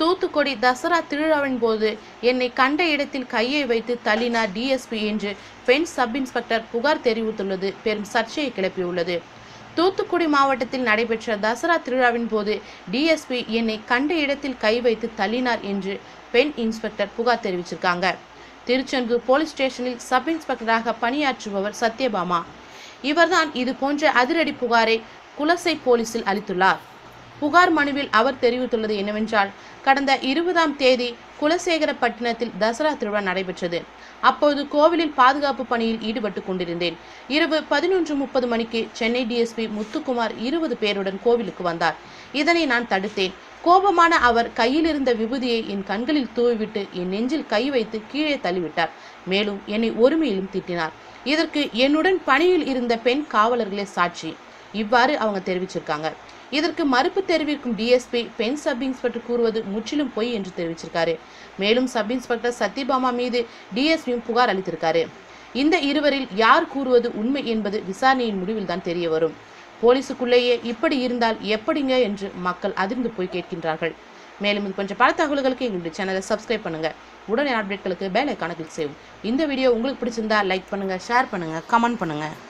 தூத்துக்குடி தசரா திருவிழாவின் போது என்னை கண்ட இடத்தில் கையை வைத்து தள்ளினார் டிஎஸ்பி என்று பெண் சப் இன்ஸ்பெக்டர் புகார் தெரிவித்துள்ளது. பெரும் சர்ச்சையை கிளப்பியுள்ளது. தூத்துக்குடி மாவட்டத்தில் நடைபெற்ற தசரா திருவிழாவின் போது டிஎஸ்பி என்னை கண்ட இடத்தில் கை வைத்து தள்ளினார் என்று பெண் இன்ஸ்பெக்டர் புகார் தெரிவிச்சிருக்காங்க. திருச்செந்தூர் போலீஸ் ஸ்டேஷனில் சப் இன்ஸ்பெக்டராக பணியாற்றுபவர் சத்யபாமா. இவர்தான் இது போன்ற அதிரடி புகாரை குலசை போலீசில் அளித்துள்ளார். புகார் மனுவில் அவர் தெரிவித்துள்ளது என்னவென்றால் கடந்த இருபதாம் தேதி குலசேகரப்பட்டினத்தில் தசரா திருவிழா நடைபெற்றது. அப்போது கோவிலில் பாதுகாப்பு பணியில் ஈடுபட்டு கொண்டிருந்தேன். இரவு பதினொன்று முப்பது மணிக்கு சென்னை டிஎஸ்பி முத்துக்குமார் இருபது பேருடன் கோவிலுக்கு வந்தார். இதனை நான் தடுத்தேன். கோபமான அவர் கையில் இருந்த விபூதியை என் கண்களில் தூவிவிட்டு என் நெஞ்சில் கை வைத்து கீழே தள்ளிவிட்டார். மேலும் என்னை ஒருமையிலும் திட்டினார். இதற்கு என்னுடன் பணியில் இருந்த பெண் காவலர்களே சாட்சி. இவ்வாறு அவங்க தெரிவிச்சிருக்காங்க. இதற்கு மறுப்பு தெரிவிக்கும் டிஎஸ்பி பெண் சப் இன்ஸ்பெக்டர் கூறுவது முற்றிலும் பொய் என்று தெரிவிச்சிருக்காரு. மேலும் சப் இன்ஸ்பெக்டர் சத்யபாமா மீது டிஎஸ்பியும் புகார் அளித்திருக்காரு. இந்த இருவரில் யார் கூறுவது உண்மை என்பது விசாரணையின் முடிவில் தான் தெரிய வரும். போலீஸுக்குள்ளேயே இப்படி இருந்தால் எப்படிங்க என்று மக்கள் அதிர்ந்து போய் கேட்கின்றார்கள். மேலும் இது கொஞ்சம் பல தகவல்களுக்கு எங்களுடைய சேனலை சப்ஸ்கிரைப் பண்ணுங்கள் உடனே அப்டேட்களுக்கு பேலை கணக்கில் செய்வோம் செய்யும் இந்த வீடியோ உங்களுக்கு பிடிச்சிருந்தா லைக் பண்ணுங்கள் ஷேர் பண்ணுங்கள் கமெண்ட் பண்ணுங்கள்